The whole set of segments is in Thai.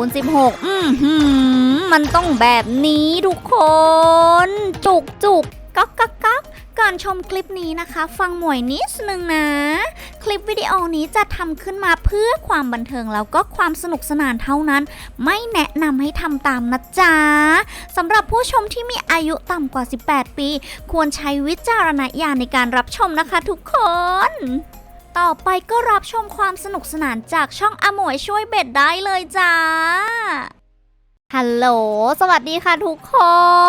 คูณ 16 อือหือมันต้องแบบนี้ทุกคน จุกจุกก๊อกก๊อกก๊อกก่อนชมคลิปนี้นะคะ ฟังหมวยนิดนึงนะ คลิปวิดีโอนี้จะทำขึ้นมาเพื่อความบันเทิงแล้วก็ความสนุกสนานเท่านั้น ไม่แนะนำให้ทำตามนะจ๊ะสำหรับผู้ชมที่มีอายุต่ำกว่า 18 ปี ควรใช้วิจารณญาณในการรับชมนะคะทุกคน ต่อไปก็รับชมความสนุกสนานจากช่องอมวยช่วยเบ็ดได้เลยจ้า ฮัลโหล สวัสดีค่ะทุกค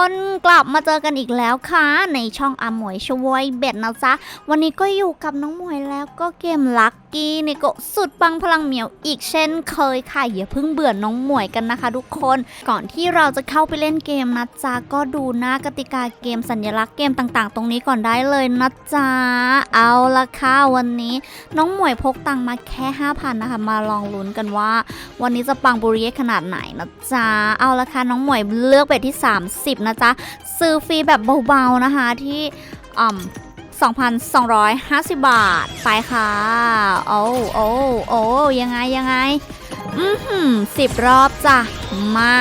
น กลับมาเจอกันอีกแล้วค่ะ ในช่องอมวยช่วยเบ็ดนะจ๊ะ วันนี้ก็อยู่กับน้องมวยแล้วก็เกมลักกี้ในี่ก็สุดปังพลังเหมียวอีกเช่นเคยค่ะ อย่าเพิ่งเบื่อน้องมวยกันนะคะ ทุกคน ก่อนที่เราจะเข้าไปเล่นเกมนะจ๊ะ ก็ดูหน้ากติกาเกมสัญลักษณ์เกมต่างๆ ตรงนี้ก่อนได้เลยนะจ๊ะ เอาละค่ะวันนี้ น้องหมวยพกตังมาแค่5,000นะคะ มาลองลุ้นกันว่า วันนี้จะปังบุรีขนาดไหนนะจ๊ะเอาละค่ะน้องหมวยเลือกเบ็ดที่ 30 นะจ๊ะ ซื้อฟรีแบบเบาๆนะคะที่อ่อม2,250 บาท ไปค่ะ โอ้โอ้โอ้ยังไงยังไง อือหือสิบรอบจ้ะ มา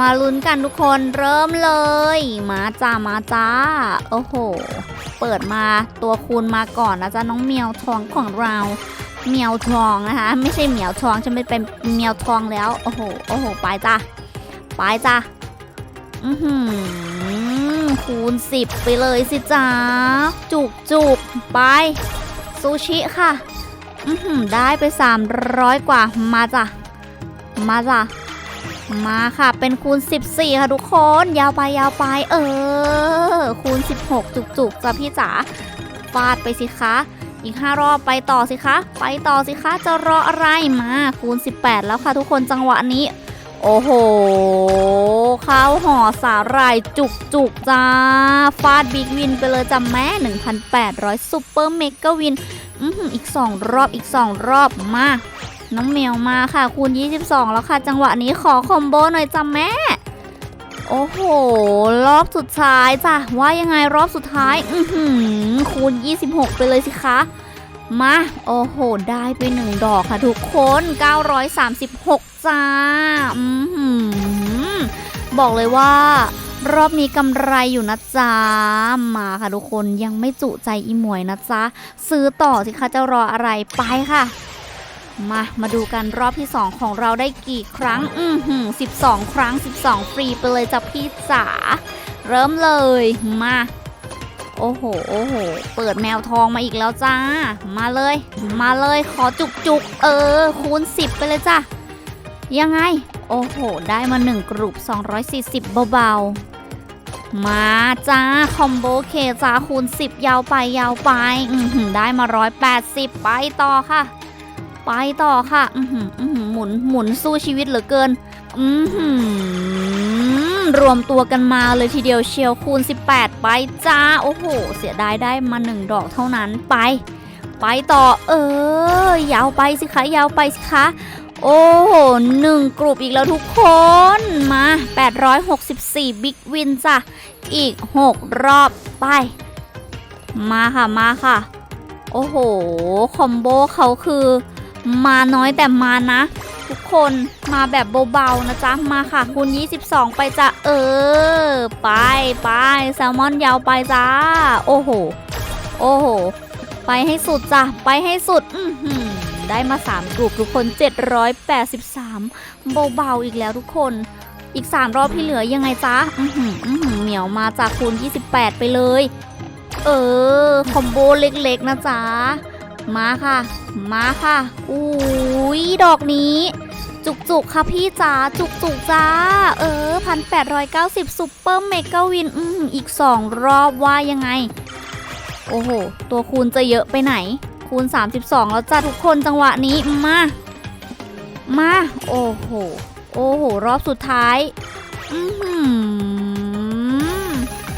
มาลุ้นกันทุกคนเริ่มเลย มาจ้ามาจ้า โอ้โห เปิดมาตัวคูณมาก่อนนะจ๊ะ น้องเมียวทองของเรา เมียวทองนะคะ ไม่ใช่เหมียวทองฉันไม่เป็นเมียวทองแล้วโอ้โหโอ้โหไปจ้ะไปจ้ะอือหือคูณสิบไปเลยสิจ้าจุกจุกไปซูชิค่ะอือหือได้ไป300กว่ามาจ้ะมาจ้ะมาค่ะ เป็นคูณ 14 ค่ะทุกคน ยาวไปยาวไป เออ คูณ 16 จุกๆจ้ะพี่จ๋าฟาดไปสิคะ อีก 5 รอบไปต่อสิคะ ไปต่อสิคะ จะรออะไรมาคูณ 18 แล้วค่ะทุกคนจังหวะนี้ โอ้โหข้าวห่อสาหร่ายจุกจุกจ้า ฟาดบิ๊กวินไปเลยจ้ะแม่ 1,800ซุปเปอร์เมกะวินอื้มอีก 2 รอบอีก 2 รอบมา น้องเมียวมาค่ะ คูณ 22 แล้วค่ะ จังหวะนี้ขอคอมโบหน่อยจ้ะแม่โอ้โห รอบสุดท้ายจ้ะ ว่ายังไงรอบสุดท้าย อือหือคูณ 26 ไปเลยสิคะ มา โอ้โห ได้ไปหนึ่งดอกค่ะทุกคน 936 จ้า อือหือบอกเลยว่ารอบนี้กำไรอยู่นะจ๊ะ มาค่ะทุกคนยังไม่จุใจอีหมวยนะจ๊ะ ซื้อต่อสิคะจะรออะไรไปค่ะ มามาดูกันรอบที่ 2 ของเราได้กี่ครั้ง อือหือ12 ครั้ง 12 ฟรีไปเลยจ้ะพี่จ๋า เริ่มเลยมา โอ้โห โอ้โห เปิดแมวทองมาอีกแล้วจ้า มาเลย มาเลย ขอจุกจุกเออ คูณ 10 ไปเลยจ้ะยังไง โอ้โห ได้มา 1กลุ่ม240 เบาๆ มาจ้า คอมโบเคจ้าคูณ 10 ยาวไปยาวไป อือหือได้มา 180 ไปต่อค่ะ ไปต่อค่ะ อือหืออื้อหือหมุนหมุนสู้ชีวิตเหลือเกิน อือหือ รวมตัวกันมาเลยทีเดียวเชียวคูณ 18 ไปจ้า โอ้โห เสียดายได้มา 1 ดอกเท่านั้นไป ไปต่อเออยาวไปสิคะยาวไปสิคะ โอ้โหหนึ่งกลุ่มอีกแล้วทุกคนมา 864 บิ๊กวินจ้ะ อีก 6 รอบไป มาค่ะมาค่ะ โอ้โห คอมโบเขาคือมาน้อยแต่มานะ ทุกคนมาแบบเบาๆนะจ๊ะ มาค่ะคูณ22 ไปจ้ะ เออ ไปไปแซลมอนยาวไปจ้า โอ้โห โอ้โห ไปให้สุดจ้ะ ไปให้สุด อืได้มา 3 กลุ่มทุกคน 783 เบาๆอีกแล้วทุกคนอีก 3 รอบที่เหลือยังไงจ๊ะอือหืออื้อหือเหมียวมาจากคูณ 28 ไปเลย เออ คอมโบเล็กๆ นะจ๊ะ มาค่ะ มาค่ะ อุ้ยดอกนี้ จุกๆค่ะพี่จ๋าจุกๆจ้า เออ1,890ซุปเปอร์เมกะวิน อืมอหืออีก2รอบว่ายังไง โอ้โห ตัวคูณจะเยอะไปไหน คูณ 32 แล้วจ้าทุกคนจังหวะนี้มา มา โอ้โห โอ้โห รอบสุดท้าย อือหือ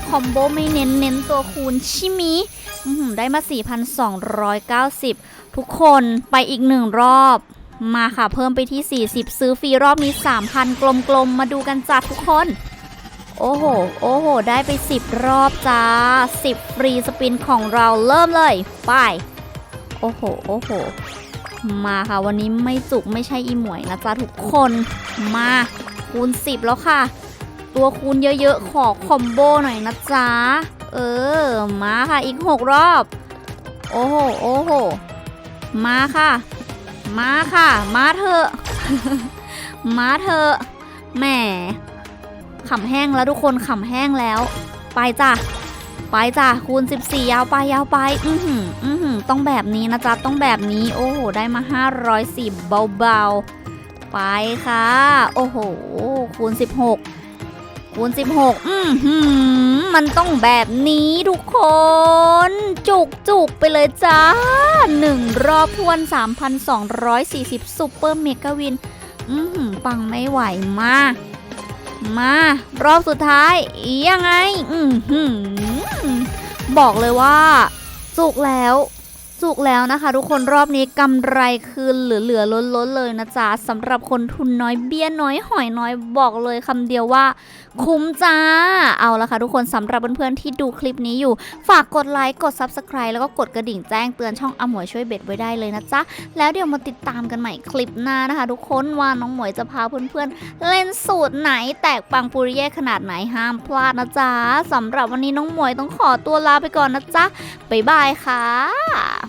คอมโบไม่เน้นเน้นตัวคูณชิมิ ได้มา 4,290 ทุกคนไปอีกหนึ่งรอบมาค่ะเพิ่มไปที่ 40 ซื้อฟรีรอบนี้ 3,000 กลมๆมาดูกันจ้ะทุกคน โอ้โห โอ้โห ได้ไป 10 รอบจ้า 10 ฟรีสปินของเราเริ่มเลย ไป โอ้โห โอ้โห มาค่ะวันนี้ไม่จุกไม่ใช่อีหมวยนะจ๊ะทุกคนมาคูณ 10 แล้วค่ะ ตัวคูณเยอะๆ ขอคอมโบหน่อยนะจ๊ะ เออ มาค่ะอีก6รอบ โอ้โห โอ้โห มาค่ะ มาค่ะ มาเถอะ มาเถอะ แหมขำแห้งแล้วทุกคนขำแห้งแล้ว ไปจ้ะ ไปจ้ะ คูณ 14 ยาวไปยาวไป อือหืออือหือต้องแบบนี้นะจ๊ะ ต้องแบบนี้ โอ้โห ได้มา 510 เบาๆ ไปค่ะ โอ้โห คูณ 16 คูณ16 อือหือมันต้องแบบนี้ทุกคน จุกจุกไปเลยจ้าหนึ่งรอบทวน 3,240 ซุปเปอร์เมกะวิน อือหือปังไม่ไหวมากมา รอบสุดท้าย ยังไง อือหือบอกเลยว่าจุกแล้ว จุกแล้วนะคะ ทุกคนรอบนี้กำไรคืนเหลือๆล้นๆเลยนะจ๊ะสำหรับคนทุนน้อยเบี้ยน้อยหอยน้อยบอกเลยคำเดียวว่า คุ้มจ้า เอาละค่ะทุกคนสำหรับเพื่อนๆที่ดูคลิปนี้อยู่ ฝากกดไลค์กด Subscribe แล้วก็กดกระดิ่งแจ้งเตือนช่องอมวยช่วยเบ็ดไว้ได้เลยนะจ๊ะ แล้วเดี๋ยวมาติดตามกันใหม่คลิปหน้านะคะ ทุกคนว่าน้องหมวยจะพาเพื่อนๆ เล่นสูตรไหนแตกปังปุริเย่ขนาดไหนห้ามพลาดนะจ๊ะสำหรับวันนี้น้องหมวยต้องขอตัวลาไปก่อนนะจ๊ะบ๊ายบายค่ะ